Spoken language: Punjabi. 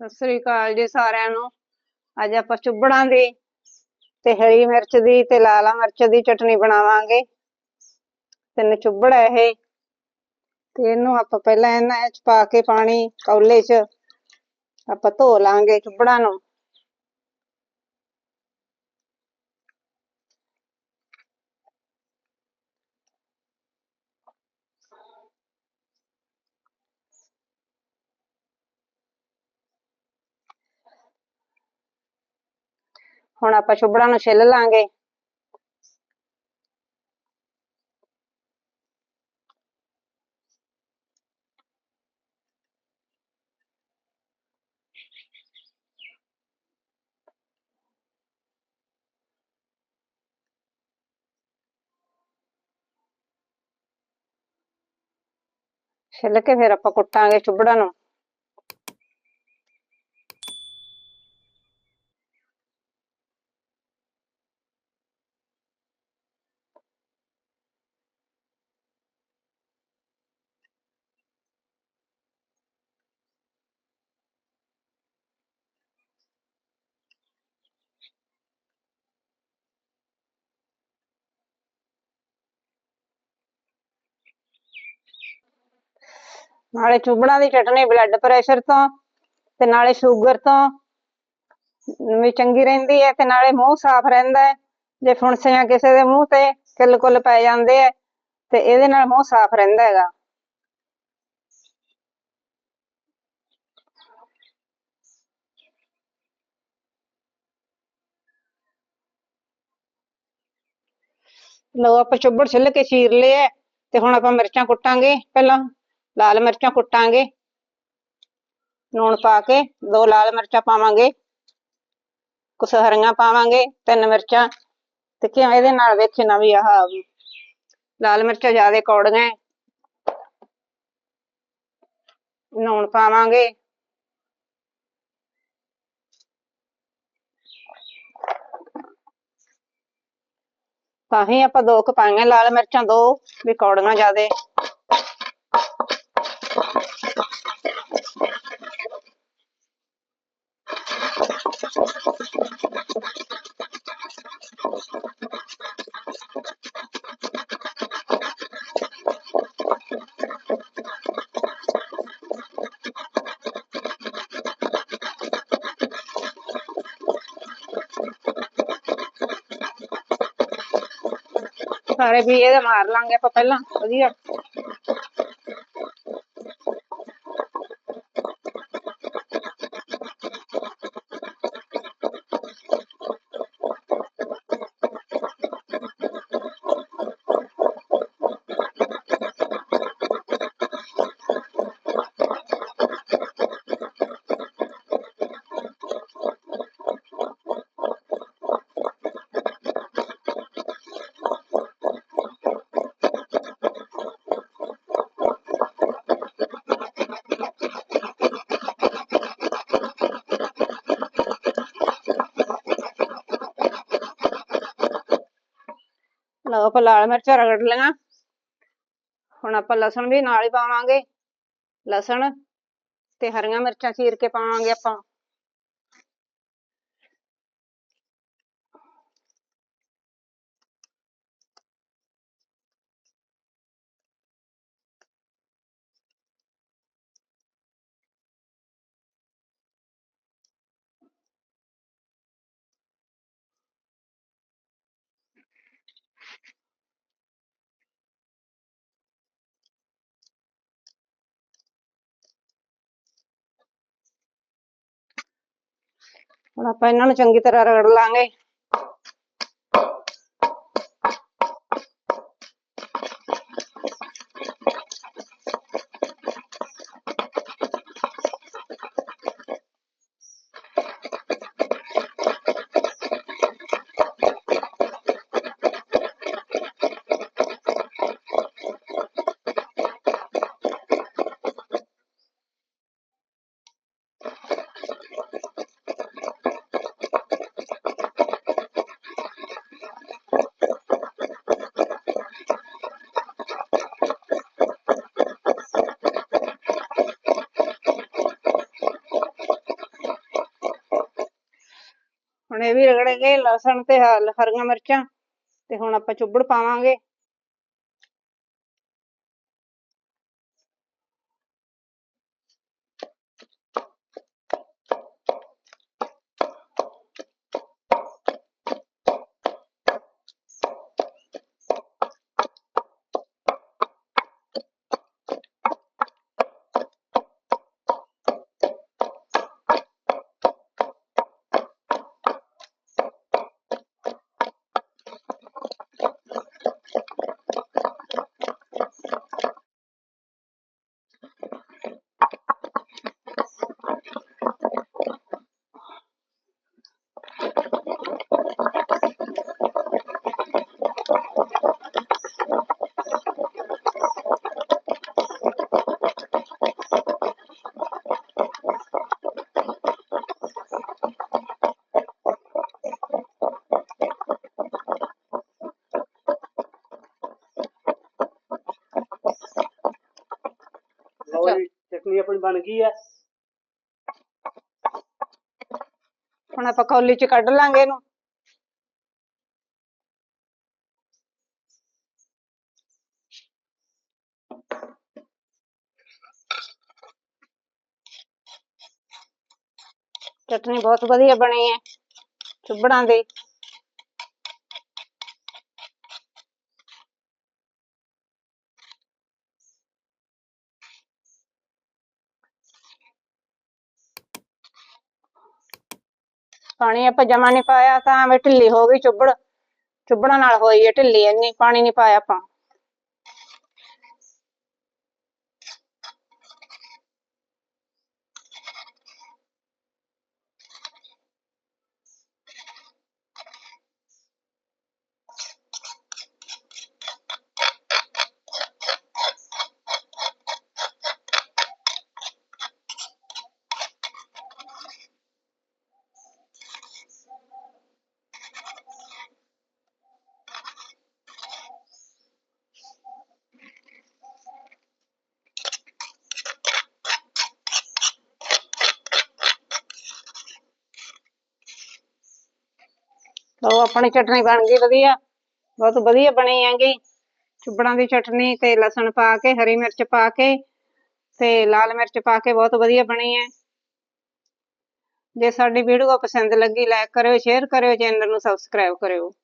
ਸਤਿ ਸ੍ਰੀ ਅਕਾਲ ਜੀ ਸਾਰਿਆਂ ਨੂੰ। ਅੱਜ ਆਪਾਂ ਚੁੱਬੜਾਂ ਦੀ ਤੇ ਹਰੀ ਮਿਰਚ ਦੀ ਤੇ ਲਾਲਾ ਮਿਰਚ ਦੀ ਚਟਨੀ ਬਣਾਵਾਂਗੇ। ਤਿੰਨ ਚੁੱਬੜ ਹੈ ਇਹ। ਤੇ ਇਹਨੂੰ ਆਪਾਂ ਪਹਿਲਾਂ ਇਹਨਾਂ ਵਿੱਚ ਪਾ ਕੇ ਪਾਣੀ ਕੌਲੇ 'ਚ ਆਪਾਂ ਧੋ ਲਾਂਗੇ ਚੁੱਬੜਾਂ ਨੂੰ। ਹੁਣ ਆਪਾਂ ਚੁੱਬੜਾਂ ਨੂੰ ਛਿੱਲ ਲਾਂਗੇ। ਛਿੱਲ ਕੇ ਫਿਰ ਆਪਾਂ ਕੁੱਟਾਂਗੇ ਚੁੱਬੜਾਂ ਨੂੰ। ਨਾਲੇ ਚੁੱਬੜਾਂ ਦੀ ਚਟਨੀ ਬਲੱਡ ਪ੍ਰੈਸ਼ਰ ਤੋਂ ਤੇ ਨਾਲੇ ਸ਼ੂਗਰ ਤੋਂ ਵੀ ਚੰਗੀ ਰਹਿੰਦੀ ਹੈ ਤੇ ਨਾਲੇ ਮੂੰਹ ਸਾਫ਼ ਰਹਿੰਦਾ ਹੈ। ਜੇ ਫੁਣਸੀਆਂ ਕਿਸੇ ਦੇ ਮੂੰਹ ਤੇ ਕਿੱਲ ਕੁੱਲ ਪੈ ਜਾਂਦੇ ਆ ਤੇ ਇਹਦੇ ਨਾਲ ਮੂੰਹ ਸਾਫ਼ ਰਹਿੰਦਾ ਹੈਗਾ। ਲਓ ਆਪਾਂ ਚੁੱਬੜ ਛਿੱਲ ਕੇ ਚੀਰ ਲਏ ਤੇ ਹੁਣ ਆਪਾਂ ਮਿਰਚਾਂ ਕੁੱਟਾਂਗੇ ਪਹਿਲਾਂ। ਲਾਲ ਮਿਰਚਾਂ ਕੁੱਟਾਂਗੇ। ਲੂਣ ਪਾ ਕੇ ਦੋ ਲਾਲ ਮਿਰਚਾਂ ਪਾਵਾਂਗੇ। ਕੁਛ ਹਰੀਆਂ ਪਾਵਾਂਗੇ, ਤਿੰਨ ਮਿਰਚਾਂ। ਤੇ ਕਿਵੇਂ ਇਹਦੇ ਨਾਲ ਵੇਖਣਾ ਵੀ ਆਹ ਲਾਲ ਮਿਰਚਾਂ ਜ਼ਿਆਦਾ ਕੌੜੀਆਂ ਲੂਣ ਪਾਵਾਂਗੇ। ਤਾਂ ਹੀ ਆਪਾਂ ਦੋ ਕੁ ਪਾਈਆਂ ਲਾਲ ਮਿਰਚਾਂ ਦੋ ਵੀ ਕੌੜੀਆਂ ਜ਼ਿਆਦਾ। ਸਾਰੇ ਵੀ ਇਹਦੇ ਮਾਰ ਲਾਂਗੇ ਆਪਾਂ ਪਹਿਲਾਂ ਵਧੀਆ ਲਓ ਆਪਾਂ ਲਾਲ ਮਿਰਚਾਂ ਰਗੜ ਲਈਆਂ। ਹੁਣ ਆਪਾਂ ਲਸਣ ਵੀ ਨਾਲ ਹੀ ਪਾਵਾਂਗੇ। ਲਸਣ ਤੇ ਹਰੀਆਂ ਮਿਰਚਾਂ ਚੀਰ ਕੇ ਪਾਵਾਂਗੇ ਆਪਾਂ। ਹੁਣ ਆਪਾਂ ਇਹਨਾਂ ਨੂੰ ਚੰਗੀ ਤਰ੍ਹਾਂ ਰਗੜ ਲਾਂਗੇ। ਹੁਣ ਇਹ ਵੀ ਰਗੜੇ ਗਏ, ਲਸਣ ਤੇ ਹ- ਹਰੀਆਂ ਮਿਰਚਾਂ ਤੇ ਹੁਣ ਆਪਾਂ ਚੁੱਬੜ ਪਾਵਾਂਗੇ ਲਓ ਜੀ ਚਟਨੀ ਆਪਣੀ ਬਣ ਗਈ ਹੈ ਹੁਣ ਆਪਾਂ ਕੌਲੀ ਚ ਕੱਢ ਲਾਂਗੇ ਇਹਨੂੰ। ਚਟਨੀ ਬਹੁਤ ਵਧੀਆ ਬਣੀ ਹੈ। ਚੁੱਬੜਾਂ ਦੀ। ਪਾਣੀ ਆਪਾਂ ਜਮਾ ਨਹੀਂ ਪਾਇਆ ਤਾਂ ਐਵੇਂ ਢਿੱਲੀ ਹੋ ਗਈ ਚੁੱਬੜ ਚੁੱਬੜਾਂ ਨਾਲ ਹੋਈ ਹੈ ਢਿੱਲੀ, ਇੰਨੀ ਪਾਣੀ ਨਹੀਂ ਪਾਇਆ ਆਪਾਂ। ਲਓ, ਆਪਣੀ ਚਟਨੀ ਬਣ ਗਈ ਵਧੀਆ। ਬਹੁਤ ਵਧੀਆ ਬਣੀ ਹੈਗੀ। ਚੁੱਬੜਾਂ ਦੀ ਚਟਨੀ, ਤੇ ਲਸਣ ਪਾ ਕੇ, ਹਰੀ ਮਿਰਚ ਪਾ ਕੇ, ਤੇ ਲਾਲ ਮਿਰਚ ਪਾ ਕੇ ਬਹੁਤ ਵਧੀਆ ਬਣੀ ਹੈ। ਜੇ ਸਾਡੀ ਵੀਡੀਓ ਪਸੰਦ ਲੱਗੀ ਲਾਈਕ ਕਰਿਓ ਸ਼ੇਅਰ ਕਰਿਓ ਚੈਨਲ ਨੂੰ ਸਬਸਕ੍ਰਾਈਬ ਕਰਿਓ।